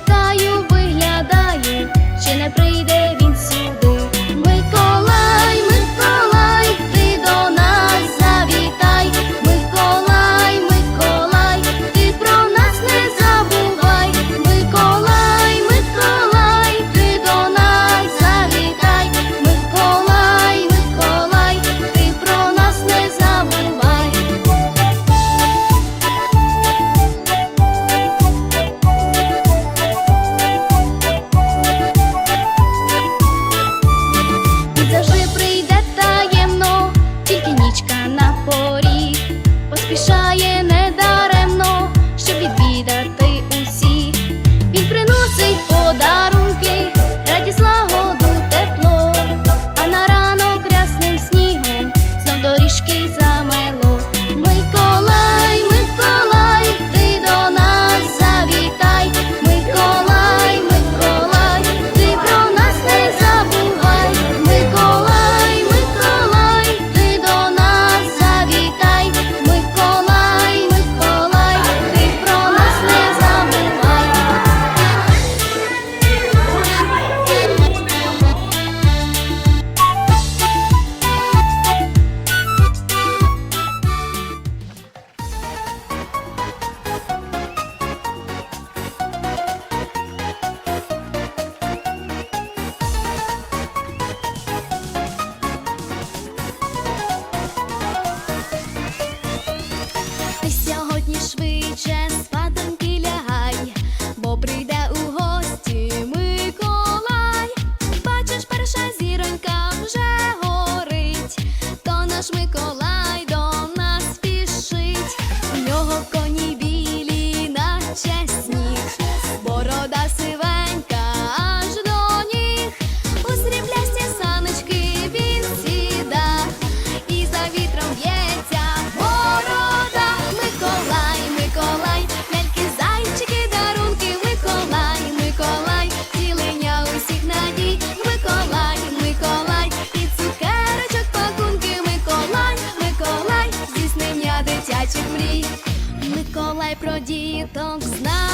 ಕಾಯುವ поспішає сьогодні Про діток знає